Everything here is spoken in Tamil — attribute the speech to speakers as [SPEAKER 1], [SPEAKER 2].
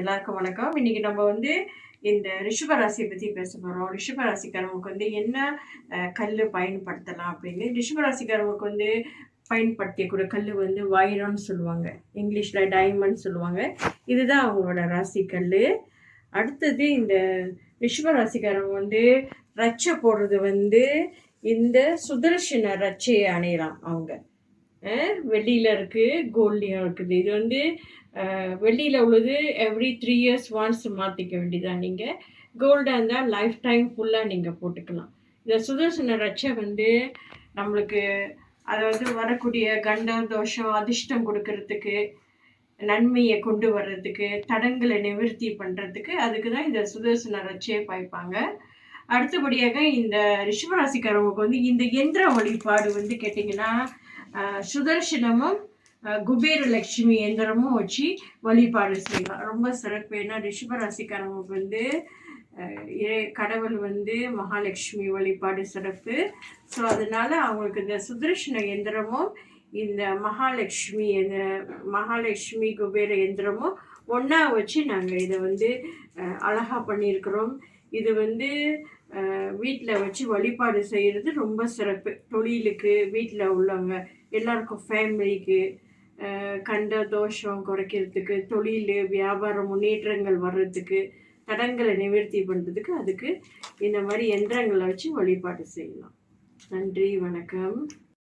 [SPEAKER 1] எல்லாருக்கும் வணக்கம். இன்னைக்கு நம்ம வந்து இந்த ரிஷப ராசியை பற்றி பேச போகிறோம் ரிஷப ராசிக்காரவங்களுக்கு வந்து என்ன கல் பயன்படுத்தலாம் அப்படின்னு ரிஷப ராசிக்காரவங்களுக்கு வந்து பயன்படுத்தக்கூடிய கல் வந்து வைரம்னு சொல்லுவாங்க. இங்கிலீஷில் டைமண்ட் சொல்லுவாங்க. இதுதான் அவங்களோட ராசி கல் அடுத்தது இந்த ரிஷப ராசிக்காரவங்க வந்து ரச்சை போடுறது வந்து இந்த சுதர்ஷன ரச்சையை அணையலாம் அவங்க. வெள்ளியில் இருக்குது கோல்ட்லையும் இருக்குது. இது வந்து வெள்ளியில் உள்ளது எவ்ரி த்ரீ இயர்ஸ் ஒன்ஸ் மாற்றிக்க வேண்டியதான் நீங்கள் கோல்டாக இருந்தால் லைஃப் டைம் ஃபுல்லாக நீங்கள் போட்டுக்கலாம். இந்த சுதர்சன ரட்சை வந்து நம்மளுக்கு அதாவது வரக்கூடிய கண்டம் தோஷம் அதிர்ஷ்டம் கொடுக்கறதுக்கு நன்மையை கொண்டு வர்றதுக்கு தடங்களை நிவர்த்தி பண்ணுறதுக்கு அதுக்கு தான் இந்த சுதர்சன ரட்சையை பாய்ப்பாங்க. அடுத்தபடியாக இந்த ரிஷபராசிக்காரவங்களுக்கு வந்து இந்த எந்திர வழிபாடு வந்து கேட்டிங்கன்னா சுதர்சனமும் குபேர லட்சுமி எந்திரமும் வச்சு வழிபாடு செய்யலாம் ரொம்ப சிறப்பு. ஏன்னா ரிஷபராசிக்காரவங்களுக்கு வந்து இறை- கடவுள் வந்து மகாலட்சுமி வழிபாடு சிறப்பு. ஸோ அதனால அவங்களுக்கு இந்த சுதர்ஷன எந்திரமும் இந்த மகாலட்சுமி இந்த மகாலட்சுமி குபேர எந்திரமும் ஒன்றா வச்சு நாங்கள் இதை வந்து அழகாக அழகா பண்ணியிருக்கிறோம். இது வந்து வீட்டில் வச்சு வழிபாடு செய்கிறது ரொம்ப சிறப்பு. தொழிலுக்கு வீட்டில் உள்ளவங்க எல்லாருக்கும் ஃபேமிலிக்கு கண்ட தோஷம் குறைக்கிறதுக்கு தொழில் வியாபார முன்னேற்றங்கள் வர்றதுக்கு தடங்களை நிவர்த்தி பண்ணுறதுக்கு அதுக்கு இந்த மாதிரி எந்திரங்களை வச்சு வழிபாடு செய்யலாம். நன்றி வணக்கம்.